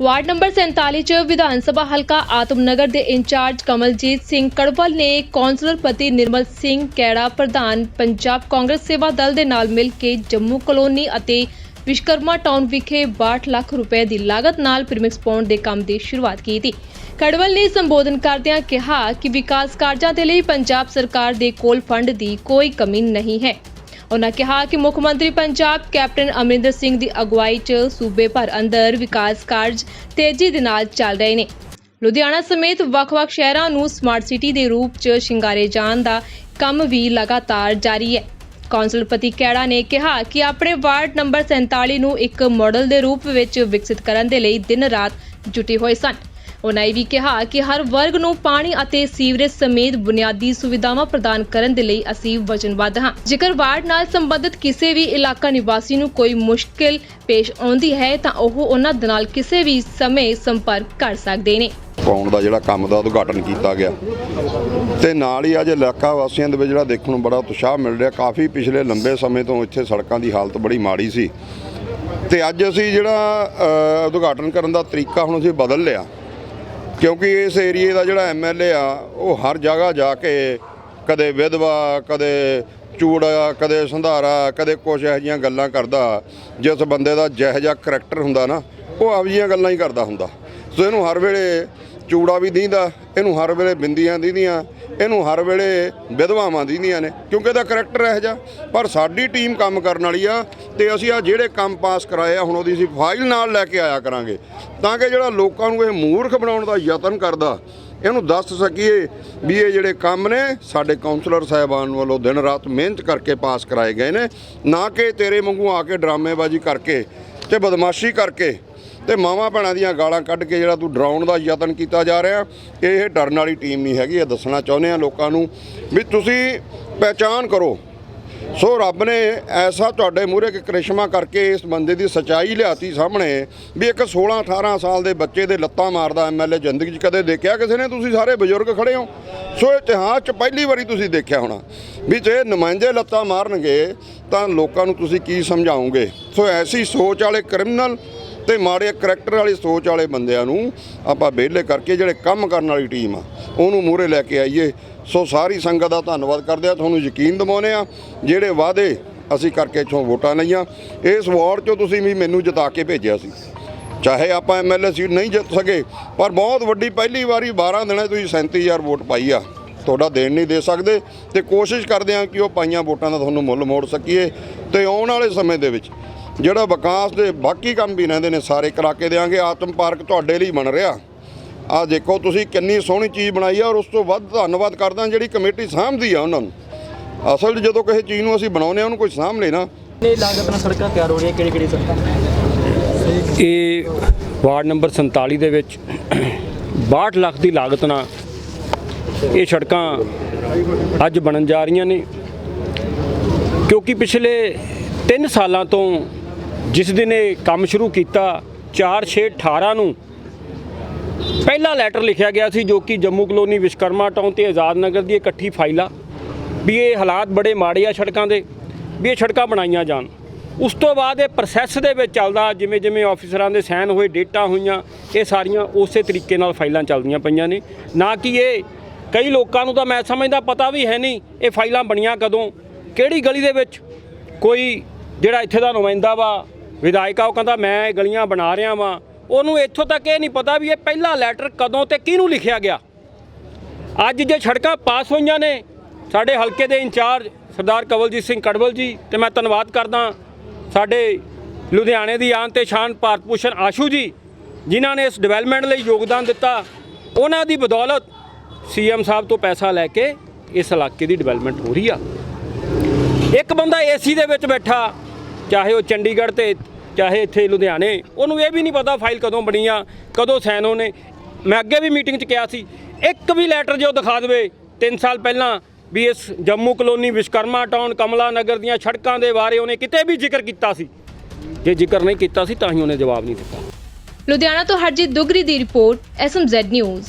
Ward number 47 ਚ ਵਿਧਾਨ ਸਭਾ ਹਲਕਾ ਆਤਮਨਗਰ ਦੇ ਇੰਚਾਰਜ ਕਮਲਜੀਤ ਸਿੰਘ ਕੜਵਲ ਨੇ ਕੌਂਸਲਰ ਪਤੀ ਨਿਰਮਲ ਸਿੰਘ ਕੈੜਾ, ਪ੍ਰਧਾਨ ਪੰਜਾਬ ਕਾਂਗਰਸ ਸੇਵਾ ਦਲ ਦੇ ਨਾਲ ਮਿਲ ਕੇ ਜੰਮੂ ਕਲੋਨੀ ਅਤੇ ਵਿਸ਼ਕਰਮਾ ਟਾਊਨ ਵਿਖੇ 62 ਲੱਖ ਰੁਪਏ ਦੀ ਲਾਗਤ ਨਾਲ ਪ੍ਰੀਮਿਕਸ ਪਾਉਣ ਦੇ ਕੰਮ ਦੀ ਸ਼ੁਰੂਆਤ ਕੀਤੀ। ਕੜਵਲ ਨੇ ਸੰਬੋਧਨ ਕਰਦਿਆਂ ਕਿਹਾ ਕਿ ਵਿਕਾਸ ਕਾਰਜਾਂ ਦੇ ਲਈ ਪੰਜਾਬ ਸਰਕਾਰ ਦੇ ਕੋਲ ਫੰਡ ਦੀ ਕੋਈ ਕਮੀ ਨਹੀਂ ਹੈ। ਉਨ੍ਹਾਂ ਕਿਹਾ ਕਿ ਮੁੱਖ ਮੰਤਰੀ ਪੰਜਾਬ ਕੈਪਟਨ ਅਮਰਿੰਦਰ ਸਿੰਘ ਦੀ ਅਗਵਾਈ 'ਚ ਸੂਬੇ ਭਰ ਅੰਦਰ ਵਿਕਾਸ ਕਾਰਜ ਤੇਜ਼ੀ ਦੇ ਨਾਲ ਚੱਲ ਰਹੇ ਨੇ। ਲੁਧਿਆਣਾ ਸਮੇਤ ਵੱਖ-ਵੱਖ ਸ਼ਹਿਰਾਂ ਨੂੰ ਸਮਾਰਟ ਸਿਟੀ ਦੇ ਰੂਪ 'ਚ ਸ਼ਿੰਗਾਰੇ ਜਾਣ ਦਾ ਕੰਮ ਵੀ ਲਗਾਤਾਰ ਜਾਰੀ ਹੈ। ਕੌਂਸਲਪਤੀ ਕੈੜਾ ਨੇ ਕਿਹਾ ਕਿ ਆਪਣੇ ਵਾਰਡ ਨੰਬਰ 47 ਨੂੰ ਇੱਕ ਮਾਡਲ ਦੇ ਰੂਪ ਵਿੱਚ ਵਿਕਸਿਤ ਕਰਨ ਦੇ ਲਈ ਦਿਨ-ਰਾਤ ਜੁਟੇ ਹੋਏ ਸਨ। ਉਹਨਾਂ ਇਹ ਵੀ ਕਿਹਾ ਕਿ ਹਰ ਵਰਗ ਨੂੰ ਪਾਣੀ ਅਤੇ ਸੀਵਰੇਜ ਸਮੇਤ ਬੁਨਿਆਦੀ ਸੁਵਿਧਾਵਾਂ ਪ੍ਰਦਾਨ ਕਰਨ ਦੇ ਲਈ ਅਸੀਂ ਵਚਨਬੱਧ ਹਾਂ। ਜੇਕਰ ਵਾਰਡ ਨਾਲ ਸੰਬੰਧਿਤ ਕਿਸੇ ਵੀ ਇਲਾਕਾ ਨਿਵਾਸੀ ਨੂੰ ਕੋਈ ਮੁਸ਼ਕਿਲ ਪੇਸ਼ ਆਉਂਦੀ ਹੈ, ਤਾਂ ਉਹ ਉਹਨਾਂ ਦੇ ਨਾਲ ਕਿਸੇ ਵੀ ਸਮੇਂ ਸੰਪਰਕ ਕਰ ਸਕਦੇ ਨੇ। ਪਾਉਣ ਦਾ ਜਿਹੜਾ ਕੰਮ ਦਾ ਉਦਘਾਟਨ ਕੀਤਾ ਗਿਆ, ਤੇ ਨਾਲ ਹੀ ਅੱਜ ਇਲਾਕਾ ਵਾਸੀਆਂ ਦੇ ਵਿੱਚ ਜਿਹੜਾ ਦੇਖਣ ਨੂੰ ਬੜਾ ਉਤਸ਼ਾਹ ਮਿਲ ਰਿਹਾ। ਕਾਫੀ ਪਿਛਲੇ ਲੰਬੇ ਸਮੇਂ ਤੋਂ ਇੱਥੇ ਸੜਕਾਂ ਦੀ ਹਾਲਤ ਬੜੀ ਮਾੜੀ ਸੀ। ਤੇ ਅੱਜ ਅਸੀਂ ਜਿਹੜਾ ਉਦਘਾਟਨ ਕਰਨ ਦਾ ਤਰੀਕਾ ਹੁਣ ਅਸੀਂ ਬਦਲ ਲਿਆ। ਕਿਉਂਕਿ ਇਸ ਏਰੀਏ ਦਾ ਜਿਹੜਾ ਐਮਐਲਏ ਆ, ਉਹ ਹਰ ਜਗ੍ਹਾ ਜਾ ਕੇ ਕਦੇ ਵਿਧਵਾ, ਕਦੇ ਚੂੜਾ, ਕਦੇ ਸੰਧਾਰਾ, ਕਦੇ ਕੁਛ ਇਹੋ ਜਿਹੀਆਂ ਗੱਲਾਂ ਕਰਦਾ। ਜਿਸ ਬੰਦੇ ਦਾ ਜਿਹੋ ਜਿਹਾ ਕਰੈਕਟਰ ਹੁੰਦਾ ਨਾ, ਉਹ ਆਪ ਜਿਹੀਆਂ ਗੱਲਾਂ ਹੀ ਕਰਦਾ ਹੁੰਦਾ। ਸੋ ਇਹਨੂੰ ਹਰ ਵੇਲੇ ਚੂੜਾ ਵੀ ਦੀਂਦਾ, ਇਹਨੂੰ ਹਰ ਵੇਲੇ ਬਿੰਦੀਆਂ ਦੀਦੀਆਂ ਇਹਨੂੰ ਹਰ ਵੇਲੇ ਵਿਧਵਾਵਾਂ ਦੀਂਦੀਆਂ ਨੇ, ਕਿਉਂਕਿ ਇਹਦਾ ਕਰੈਕਟਰ ਇਹੋ ਜਿਹਾ। ਪਰ ਸਾਡੀ ਟੀਮ ਕੰਮ ਕਰਨ ਵਾਲੀ ਆ ਤੇ ਅਸੀਂ ਆ ਜਿਹੜੇ ਕੰਮ ਪਾਸ ਕਰਾਏ ਆ, ਹੁਣ ਉਹਦੀ ਅਸੀਂ ਫਾਈਲ ਨਾਲ ਲੈ ਕੇ ਆਇਆ ਕਰਾਂਗੇ। ਤਾਂ ਕਿ ਜਿਹੜਾ ਲੋਕਾਂ ਨੂੰ ਇਹ ਮੂਰਖ ਬਣਾਉਣ ਦਾ ਯਤਨ ਕਰਦਾ, ਇਹਨੂੰ ਦੱਸ ਸਕੀਏ ਵੀ ਇਹ ਜਿਹੜੇ ਕੰਮ ਨੇ, ਸਾਡੇ ਕਾਉਂਸਲਰ ਸਾਹਿਬਾਨ ਵੱਲੋਂ ਦਿਨ ਰਾਤ ਮਿਹਨਤ ਕਰਕੇ ਪਾਸ ਕਰਾਏ ਗਏ ਨੇ, ਨਾ ਕਿ ਤੇਰੇ ਵਾਂਗੂ ਆ ਕੇ ਡਰਾਮੇਬਾਜ਼ੀ ਕਰਕੇ ਤੇ ਬਦਮਾਸ਼ੀ ਕਰਕੇ। ਤੇ ਮਾਵਾਂ ਭੈਣਾਂ ਦੀਆਂ ਗਾਲਾਂ ਕੱਢ ਕੇ ਜਿਹੜਾ ਤੂੰ ਡਰਾਉਣ ਦਾ ਯਤਨ ਕੀਤਾ ਜਾ ਰਿਹਾ, ਇਹ ਡਰਨ ਵਾਲੀ ਟੀਮ ਨਹੀਂ ਹੈਗੀ, ਇਹ ਦੱਸਣਾ ਚਾਹੁੰਦੇ ਆ ਲੋਕਾਂ ਨੂੰ ਵੀ ਤੁਸੀਂ ਪਹਿਚਾਨ ਕਰੋ। ਸੋ ਰੱਬ ਨੇ ਐਸਾ ਤੁਹਾਡੇ ਮੂਹਰੇ ਕਿ ਕ੍ਰਿਸ਼ਮਾ ਕਰਕੇ ਇਸ ਬੰਦੇ ਦੀ ਸਚਾਈ ਲਿਆਤੀ ਸਾਹਮਣੇ ਵੀ ਇੱਕ 16 18 ਸਾਲ ਦੇ ਬੱਚੇ ਦੇ ਲੱਤਾਂ ਮਾਰਦਾ ਐਮਐਲਏ ਜ਼ਿੰਦਗੀ 'ਚ ਕਦੇ ਦੇਖਿਆ ਕਿਸੇ ਨੇ? ਤੁਸੀਂ ਸਾਰੇ ਬਜ਼ੁਰਗ ਖੜੇ ਹੋ। ਸੋ ਇਤਿਹਾਸ 'ਚ ਪਹਿਲੀ ਵਾਰੀ ਤੁਸੀਂ ਦੇਖਿਆ ਹੋਣਾ ਵੀ ਜੇ ਨੁਮਾਇੰਦੇ ਲੱਤਾਂ ਮਾਰਨਗੇ ਤਾਂ ਲੋਕਾਂ ਨੂੰ ਤੁਸੀਂ ਕੀ ਸਮਝਾਓਗੇ? ਸੋ ਐਸੀ ਸੋਚ ਵਾਲੇ ਕ੍ਰਿਮੀਨਲ ਤੇ ਮਾੜੇ ਕਰੈਕਟਰ ਵਾਲੀ ਸੋਚ ਵਾਲੇ ਬੰਦਿਆਂ ਨੂੰ ਆਪਾਂ ਵਿਹਲੇ ਕਰਕੇ ਜਿਹੜੇ ਕੰਮ ਕਰਨ ਵਾਲੀ ਟੀਮ ਆ, ਉਹਨੂੰ ਮੂਹਰੇ ਲੈ ਕੇ ਆਈਏ। ਸੋ ਸਾਰੀ ਸੰਗਤ ਦਾ ਧੰਨਵਾਦ ਕਰਦੇ ਆ। ਤੁਹਾਨੂੰ ਯਕੀਨ ਦਿਵਾਉਂਦੇ ਆ, ਜਿਹੜੇ ਵਾਅਦੇ ਅਸੀਂ ਕਰਕੇ ਇੱਥੋਂ ਵੋਟਾਂ ਲਈਆਂ। ਇਸ ਵਾਰਡ 'ਚੋਂ ਤੁਸੀਂ ਵੀ ਮੈਨੂੰ ਜਿਤਾ ਕੇ ਭੇਜਿਆ ਸੀ। ਚਾਹੇ ਆਪਾਂ ਐਮਐਲਏ ਸੀਟ ਨਹੀਂ ਜਿੱਤ ਸਕੇ, ਪਰ ਬਹੁਤ ਵੱਡੀ ਪਹਿਲੀ ਵਾਰੀ 12 ਦਿਨਾਂ 'ਚ ਤੁਸੀਂ 37000 ਵੋਟ ਪਾਈ ਆ। ਤੁਹਾਡਾ ਦੇਣ ਨਹੀਂ ਦੇ ਸਕਦੇ ਤੇ ਕੋਸ਼ਿਸ਼ ਕਰਦੇ ਆ ਕਿ ਉਹ ਪਾਈਆਂ ਵੋਟਾਂ ਦਾ ਤੁਹਾਨੂੰ ਮੁੱਲ ਮੋੜ ਸਕੀਏ। ਤੇ ਆਉਣ ਵਾਲੇ ਸਮੇਂ ਦੇ ਵਿੱਚ ਜਿਹੜਾ ਵਿਕਾਸ ਦੇ ਬਾਕੀ ਕੰਮ ਵੀ ਰਹਿੰਦੇ ਨੇ ਸਾਰੇ ਕਰਾ ਕੇ ਦੇਾਂਗੇ ਆਤਮ ਪਾਰਕ ਤੁਹਾਡੇ ਲਈ ਬਣ ਰਿਹਾ। ਆ ਦੇਖੋ ਤੁਸੀਂ ਕਿੰਨੀ ਸੋਹਣੀ ਚੀਜ਼ ਬਣਾਈ ਆ ਔਰ ਉਸ ਤੋਂ ਵੱਧ ਧੰਨਵਾਦ ਕਰਦਾ ਜਿਹੜੀ ਕਮੇਟੀ ਸਾਂਭਦੀ ਆ ਉਹਨਾਂ ਨੂੰ। ਅਸਲ 'ਚ ਜਦੋਂ ਕਿਸੇ ਚੀਜ਼ ਨੂੰ ਅਸੀਂ ਬਣਾਉਂਦੇ ਆ ਉਹਨੂੰ ਕੋਈ ਸਾਂਭ ਲੈਣਾ ਇਹ ਲਾਗਤ ਨਾਲ ਸੜਕਾਂ ਤਿਆਰ ਹੋ ਰਹੀਆਂ ਕਿਹੜੀ ਕਿਹੜੀ ਸੜਕਾਂ? ਇਹ ਵਾਰਡ ਨੰਬਰ 47 ਦੇ ਵਿੱਚ 62 ਲੱਖ ਦੀ ਲਾਗਤ ਨਾਲ ਇਹ ਸੜਕਾਂ ਅੱਜ ਬਣਨ ਜਾ ਰਹੀਆਂ ਨੇ। ਕਿਉਂਕਿ ਪਿਛਲੇ 3 ਸਾਲਾਂ ਤੋਂ ਜਿਸ ਦਿਨ ਇਹ ਕੰਮ ਸ਼ੁਰੂ ਕੀਤਾ 4 6 18 ਨੂੰ ਪਹਿਲਾ ਲੈਟਰ ਲਿਖਿਆ ਗਿਆ ਸੀ ਜੋ ਕਿ ਜੰਮੂ ਕਲੋਨੀ ਵਿਸ਼ਕਰਮਾ ਟਾਊਨ ਤੇ ਆਜ਼ਾਦ ਨਗਰ ਦੀ ਇਕੱਠੀ ਫਾਈਲ ਆ, ਵੀ ਇਹ ਹਾਲਾਤ ਬੜੇ ਮਾੜੇ ਆ ਸੜਕਾਂ ਦੇ, ਵੀ ਇਹ ਸੜਕਾਂ ਬਣਾਈਆਂ ਜਾਣ। ਉਸ ਤੋਂ ਬਾਅਦ ਇਹ ਪ੍ਰੋਸੈਸ ਦੇ ਵਿੱਚ ਚੱਲਦਾ, ਜਿਵੇਂ ਜਿਵੇਂ ਆਫੀਸਰਾਂ ਦੇ ਸਾਈਨ ਹੋਏ ਡੇਟਾ ਹੋਈਆਂ, ਇਹ ਸਾਰੀਆਂ ਉਸੇ ਤਰੀਕੇ ਨਾਲ ਫਾਈਲਾਂ ਚੱਲਦੀਆਂ ਪਈਆਂ ਨੇ। ਨਾ ਕਿ ਇਹ ਕਈ ਲੋਕਾਂ ਨੂੰ ਤਾਂ ਮੈਂ ਸਮਝਦਾ ਪਤਾ ਵੀ ਹੈ ਨਹੀਂ, ਇਹ ਫਾਈਲਾਂ ਬਣੀਆਂ ਕਦੋਂ, ਕਿਹੜੀ ਗਲੀ ਦੇ ਵਿੱਚ ਕੋਈ ਜਿਹੜਾ ਇੱਥੇ ਦਾ ਨੁਮਾਇੰਦਾ ਵਾ ਵਿਧਾਇਕ ਆ ਉਹ ਕਹਿੰਦਾ, ਮੈਂ ਇਹ ਗਲੀਆਂ ਬਣਾ ਰਿਹਾ ਵਾਂ। ਉਹਨੂੰ ਇੱਥੋਂ ਤੱਕ ਇਹ ਨਹੀਂ ਪਤਾ ਵੀ ਇਹ ਪਹਿਲਾ ਲੈਟਰ ਕਦੋਂ ਤੇ ਕਿਹਨੂੰ ਲਿਖਿਆ ਗਿਆ। ਅੱਜ ਜੇ ਸੜਕਾਂ ਪਾਸ ਹੋਈਆਂ ਨੇ, ਸਾਡੇ ਹਲਕੇ ਦੇ ਇੰਚਾਰਜ ਸਰਦਾਰ ਕਵਲਜੀਤ ਸਿੰਘ ਕੜਵਲ ਜੀ, ਤੇ ਮੈਂ ਧੰਨਵਾਦ ਕਰਦਾ ਸਾਡੇ ਲੁਧਿਆਣੇ ਦੀ ਆਨ ਤੇ ਸ਼ਾਨ ਭਾਰਤ ਭੂਸ਼ਣ ਆਸ਼ੂ ਜੀ, ਜਿਨ੍ਹਾਂ ਨੇ ਇਸ ਡਿਵੈਲਪਮੈਂਟ ਲਈ ਯੋਗਦਾਨ ਦਿੱਤਾ। ਉਹਨਾਂ ਦੀ ਬਦੌਲਤ ਸੀਐਮ ਸਾਹਿਬ ਤੋਂ ਪੈਸਾ ਲੈ ਕੇ ਇਸ ਇਲਾਕੇ ਦੀ ਡਿਵੈਲਪਮੈਂਟ ਹੋ ਰਹੀ ਆ। ਇੱਕ ਬੰਦਾ ਏਸੀ ਦੇ ਵਿੱਚ ਬੈਠਾ, ਚਾਹੇ ਉਹ ਚੰਡੀਗੜ੍ਹ ਤੇ ਚਾਹੇ ਇੱਥੇ ਲੁਧਿਆਣੇ, ਉਹਨੂੰ ਇਹ ਵੀ ਨਹੀਂ ਪਤਾ ਫਾਈਲ ਕਦੋਂ ਬਣੀ ਆ ਕਦੋਂ ਸਾਈਨ ਹੋਣੇ। ਮੈਂ ਅੱਗੇ ਵੀ ਮੀਟਿੰਗ 'ਚ ਕਿਹਾ ਸੀ, ਇੱਕ ਵੀ ਲੈਟਰ ਜੋ ਦਿਖਾ ਦੇਵੇ 3 ਸਾਲ ਪਹਿਲਾਂ ਵੀ ਇਸ ਜੰਮੂ ਕਲੋਨੀ ਵਿਸ਼ਕਰਮਾ ਟਾਊਨ ਕਮਲਾ ਨਗਰ ਦੀਆਂ ਸੜਕਾਂ ਦੇ ਬਾਰੇ ਉਹਨੇ ਕਿਤੇ ਵੀ ਜ਼ਿਕਰ ਕੀਤਾ ਸੀ। ਜੇ ਜ਼ਿਕਰ ਨਹੀਂ ਕੀਤਾ ਸੀ ਤਾਂ ਹੀ ਉਹਨੇ ਜਵਾਬ ਨਹੀਂ ਦਿੱਤਾ। ਲੁਧਿਆਣਾ ਤੋਂ ਹਰਜੀਤ ਦੁਗਰੀ ਦੀ ਰਿਪੋਰਟ ਐਸਐਮਜ਼ੈਡ ਨਿਊਜ਼